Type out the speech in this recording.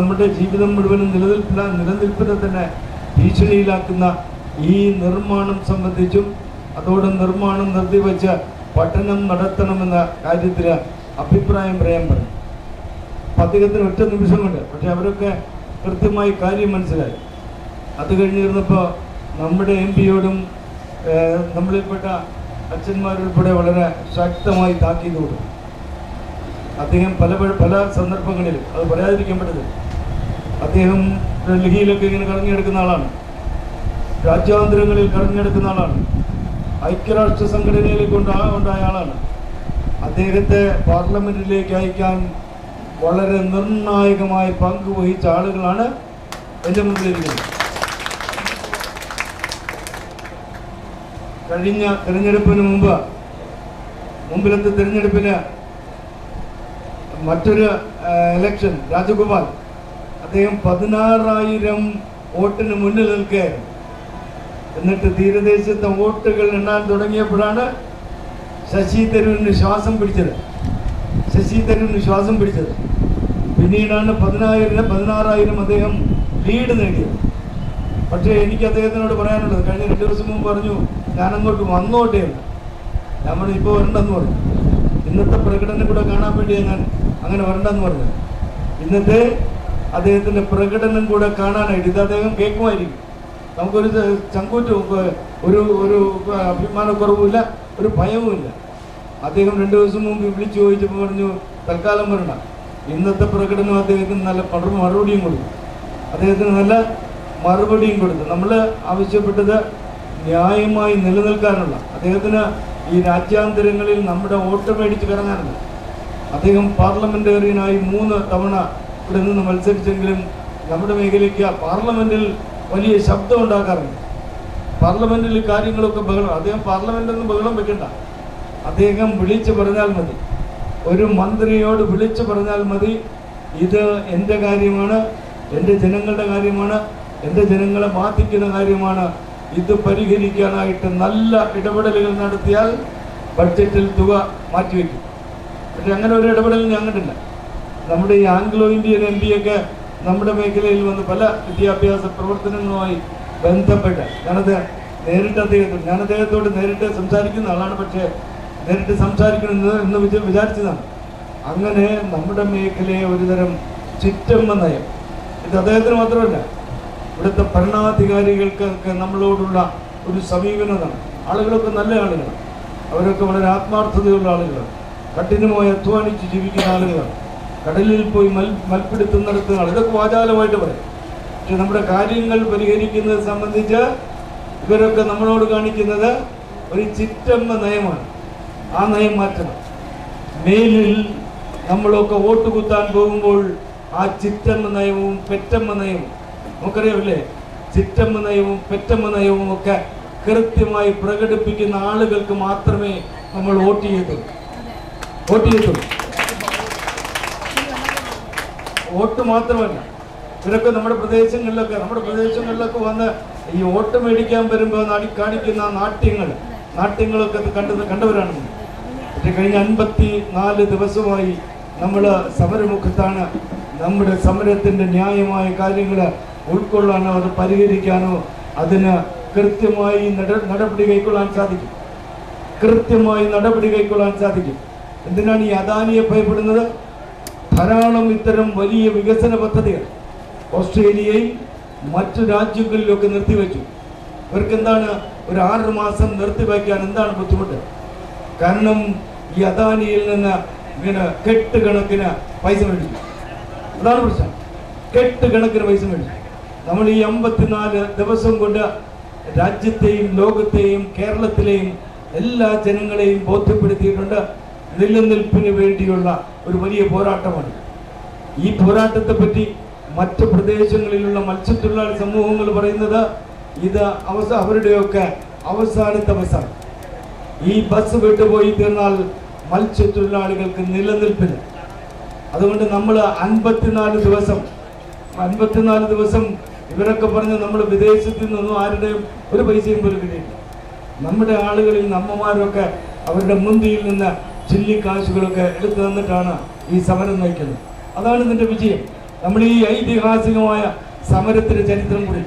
നമ്മുടെ ജീവിതം മുഴുവനും നിലനിൽപ്പ നിലനിൽപ്പിനെ തന്നെ ഭീഷണിയിലാക്കുന്ന ഈ നിർമ്മാണം സംബന്ധിച്ചും അതോടെ നിർമ്മാണം നിർത്തിവെച്ച് പഠനം നടത്തണമെന്ന കാര്യത്തിൽ അഭിപ്രായം പറയാൻ പറഞ്ഞു അദ്ദേഹത്തിന് ഒറ്റ നിമിഷം കൊണ്ട് പക്ഷെ അവരൊക്കെ കൃത്യമായി കാര്യം മനസ്സിലായി. അത് കഴിഞ്ഞിരുന്നപ്പോൾ നമ്മുടെ എം പിയോടും നമ്മളിൽപ്പെട്ട അച്ഛന്മാരുൾപ്പെടെ വളരെ ശക്തമായി താക്കീത് കൊടുത്തു. അദ്ദേഹം പല പല- സന്ദർഭങ്ങളിലും അത് പറയാതിരിക്കാൻ പറ്റത്തില്ല. അദ്ദേഹം ഡൽഹിയിലൊക്കെ ഇങ്ങനെ കറങ്ങിയെടുക്കുന്ന ആളാണ്. രാജ്യാന്തരങ്ങളിൽ കറങ്ങിയെടുക്കുന്ന ആളാണ്. ഐക്യരാഷ്ട്ര സംഘടനയിലേക്ക് ഉണ്ടാ ഉണ്ടായ ആളാണ്. അദ്ദേഹത്തെ പാർലമെന്റിലേക്ക് അയക്കാൻ വളരെ നിർണായകമായ പങ്ക് വഹിച്ച ആളുകളാണ് എന്റെ മുമ്പിലിരിക്കുന്നത്. കഴിഞ്ഞ തിരഞ്ഞെടുപ്പിന് മുമ്പ് മുമ്പിലത്തെ തിരഞ്ഞെടുപ്പിന് മറ്റൊരു ഇലക്ഷൻ രാജഗോപാൽ അദ്ദേഹം പതിനാറായിരം വോട്ടിന് മുന്നിൽ നിൽക്കുകയായിരുന്നു. എന്നിട്ട് തീരദേശത്തെ വോട്ടുകൾ എണ്ണാൻ തുടങ്ങിയപ്പോഴാണ് ശശി തരൂരിന് ശ്വാസം പിടിച്ചത്. ശശി തരൂരിന് ശ്വാസം പിടിച്ചത്. പിന്നീടാണ് പതിനായിരം പതിനാറായിരം അദ്ദേഹം ലീഡ് നേടിയത്. പക്ഷേ എനിക്ക് അദ്ദേഹത്തിനോട് പറയാനുള്ളത് കഴിഞ്ഞ രണ്ട് ദിവസം മുമ്പ് പറഞ്ഞു ഞാൻ അങ്ങോട്ട് വന്നോട്ടെ നമ്മൾ ഇപ്പോൾ വരണ്ടെന്ന് പറഞ്ഞു. ഇന്നത്തെ പ്രകടനം കൂടെ കാണാൻ വേണ്ടിയാണ് ഞാൻ അങ്ങനെ വരണ്ടെന്ന് പറഞ്ഞത്. ഇന്നത്തെ അദ്ദേഹത്തിന്റെ പ്രകടനം കൂടെ കാണാനായിട്ട് ഇത് അദ്ദേഹം കേൾക്കുമായിരിക്കും. നമുക്കൊരു ചങ്കൂറ്റും ഒരു ഒരു അഭിമാനക്കുറവുമില്ല ഒരു ഭയവുമില്ല. അദ്ദേഹം രണ്ട് ദിവസം മുമ്പ് വിളിച്ചു ചോദിച്ചപ്പോൾ പറഞ്ഞു തൽക്കാലം വരണ്ട. ഇന്നത്തെ പ്രകടനം അദ്ദേഹത്തിന് നല്ല മറുപടിയും കൊടുത്തു. അദ്ദേഹത്തിന് നല്ല മറുപടിയും കൊടുത്തു. നമ്മൾ ആവശ്യപ്പെട്ടത് ന്യായമായി നിലനിൽക്കാനുള്ള. അദ്ദേഹത്തിന് ഈ രാജ്യാന്തരങ്ങളിൽ നമ്മുടെ വോട്ട് മേടിച്ച് കറങ്ങാനല്ല അദ്ദേഹം പാർലമെന്റേറിയനായി മൂന്ന് തവണ ഇവിടെ നിന്ന് മത്സരിച്ചെങ്കിലും നമ്മുടെ മേഖലയ്ക്ക് പാർലമെന്റിൽ വലിയ ശബ്ദം ഉണ്ടാക്കാറുണ്ട് പാർലമെന്റിൽ കാര്യങ്ങളൊക്കെ ബഹളം അദ്ദേഹം പാർലമെന്റിൽ നിന്ന് ബഹളം വെക്കണ്ട. അദ്ദേഹം വിളിച്ചു പറഞ്ഞാൽ മതി. ഒരു മന്ത്രിയോട് വിളിച്ചു പറഞ്ഞാൽ മതി. ഇത് എന്റെ കാര്യമാണ് എന്റെ ജനങ്ങളുടെ കാര്യമാണ് എന്റെ ജനങ്ങളെ ബാധിക്കുന്ന കാര്യമാണ്. ഇത് പരിഹരിക്കാനായിട്ട് നല്ല ഇടപെടലുകൾ നടത്തിയാൽ ബഡ്ജറ്റിൽ തുക മാറ്റിവെക്കും. പക്ഷെ അങ്ങനെ ഒരു ഇടപെടൽ ഞാൻ കണ്ടില്ല നമ്മുടെ ഈ ആംഗ്ലോ ഇന്ത്യൻ എം പിയൊക്കെ നമ്മുടെ മേഖലയിൽ വന്ന് പല വിദ്യാഭ്യാസ പ്രവർത്തനങ്ങളുമായി ബന്ധപ്പെട്ട് ഞാനത് നേരിട്ട് അദ്ദേഹത്തോട് ഞാൻ അദ്ദേഹത്തോട് നേരിട്ട് സംസാരിക്കുന്ന ആളാണ് പക്ഷേ നേരിട്ട് സംസാരിക്കണമെന്ന് എന്ന് വിചാ വിചാരിച്ചതാണ്. അങ്ങനെ നമ്മുടെ മേഖലയെ ഒരുതരം ചിറ്റമ്മ നയം. ഇത് അദ്ദേഹത്തിന് മാത്രമല്ല ഇവിടുത്തെ ഭരണാധികാരികൾക്കൊക്കെ നമ്മളോടുള്ള ഒരു സമീപനതാണ് ആളുകളൊക്കെ നല്ല ആളുകളാണ്. അവരൊക്കെ വളരെ ആത്മാർത്ഥതയുള്ള ആളുകളാണ്. കഠിനമായി അധ്വാനിച്ച് ജീവിക്കുന്ന ആളുകളാണ്. കടലിൽ പോയി മൽ മൽപ്പിടുത്തം നടത്തുന്ന ആൾ ഇതൊക്കെ വാചാലമായിട്ട് പറയും. പക്ഷെ നമ്മുടെ കാര്യങ്ങൾ പരിഹരിക്കുന്നത് സംബന്ധിച്ച് ഇവരൊക്കെ നമ്മളോട് കാണിക്കുന്നത് ഒരു ചിറ്റമ്മ നയമാണ്. ആ നയം മാറ്റണം. മേലിൽ നമ്മളൊക്കെ വോട്ട് കുത്താൻ പോകുമ്പോൾ ആ ചിറ്റമ്മ നയവും പെറ്റമ്മ നയവും നമുക്കറിയാമില്ലേ? ചിറ്റമ്മ നയവും പെറ്റമ്മ നയവും ഒക്കെ കൃത്യമായി പ്രകടിപ്പിക്കുന്ന ആളുകൾക്ക് മാത്രമേ നമ്മൾ വോട്ട് ചെയ്യത്തുള്ളൂ. വോട്ട് ചെയ്യത്തുള്ളൂ. വോട്ട് മാത്രമല്ല. ഇവരൊക്കെ നമ്മുടെ പ്രദേശങ്ങളിലൊക്കെ നമ്മുടെ പ്രദേശങ്ങളിലൊക്കെ വന്ന് ഈ വോട്ട് മേടിക്കാൻ വരുമ്പോൾ നടി കാണിക്കുന്ന നാട്യങ്ങൾ നാട്യങ്ങളൊക്കെ കണ്ടത് കണ്ടവരാണ്. പക്ഷെ കഴിഞ്ഞ അൻപത്തി നാല് ദിവസമായി നമ്മൾ സമരമുഖത്താണ് നമ്മുടെ സമരത്തിന്റെ ന്യായമായ കാര്യങ്ങൾ ഉൾക്കൊള്ളാനോ അത് പരിഹരിക്കാനോ അതിന് കൃത്യമായി നട- നടപടി കൈക്കൊള്ളാൻ സാധിക്കും. കൃത്യമായി നടപടി കൈക്കൊള്ളാൻ സാധിക്കും. എന്തിനാണ് ഈ അദാനിയെ ഭയപ്പെടുന്നത്? ധാരാളം ഇത്തരം വലിയ വികസന പദ്ധതികൾ ഓസ്ട്രേലിയയിൽ മറ്റു രാജ്യങ്ങളിലൊക്കെ നിർത്തിവെച്ചു. ഇവർക്ക് എന്താണ് ഒരു ആറ് മാസം നിർത്തിവെക്കാൻ എന്താണ് ബുദ്ധിമുട്ട്? കാരണം ഈ അദാനിയിൽ നിന്ന് ഇങ്ങനെ കെട്ട് കണക്കിന് പൈസ മേടിച്ചു. അതാണ് പ്രശ്നം. കെട്ട് കണക്കിന് പൈസ മേടിച്ചു. നമ്മൾ ഈ അമ്പത്തിനാല് ദിവസം കൊണ്ട് രാജ്യത്തെയും ലോകത്തെയും കേരളത്തിലെയും എല്ലാ ജനങ്ങളെയും ബോധ്യപ്പെടുത്തിയിട്ടുണ്ട്. നിലനിൽപ്പിന് വേണ്ടിയുള്ള ഒരു വലിയ പോരാട്ടമാണ്. ഈ പോരാട്ടത്തെ പറ്റി മറ്റ് പ്രദേശങ്ങളിലുള്ള മത്സ്യത്തൊഴിലാളി സമൂഹങ്ങൾ പറയുന്നത് ഇത് അവസ അവരുടെയൊക്കെ അവസാനത്തെ ബസ്സാണ് ഈ ബസ് വിട്ടുപോയി തീർന്നാൽ മത്സ്യത്തൊഴിലാളികൾക്ക് നിലനിൽപ്പില്ല അതുകൊണ്ട് നമ്മൾ അൻപത്തിനാല് ദിവസം അൻപത്തിനാല് ദിവസം ഇവരൊക്കെ പറഞ്ഞ് നമ്മൾ വിദേശത്ത് നിന്നൊന്നും ആരുടെയും ഒരു പൈസയും പോലും കിട്ടിയില്ല നമ്മുടെ ആളുകളിൽ നമ്മമാരൊക്കെ അവരുടെ മുന്തിയിൽ നിന്ന് ചില്ലിക്കാശുകളൊക്കെ എടുത്തു തന്നിട്ടാണ് ഈ സമരം നയിക്കുന്നത്. അതാണ് ഇതിന്റെ വിജയം. നമ്മൾ ഈ ഐതിഹാസികമായ സമരത്തിന്റെ ചരിത്രം കൂടി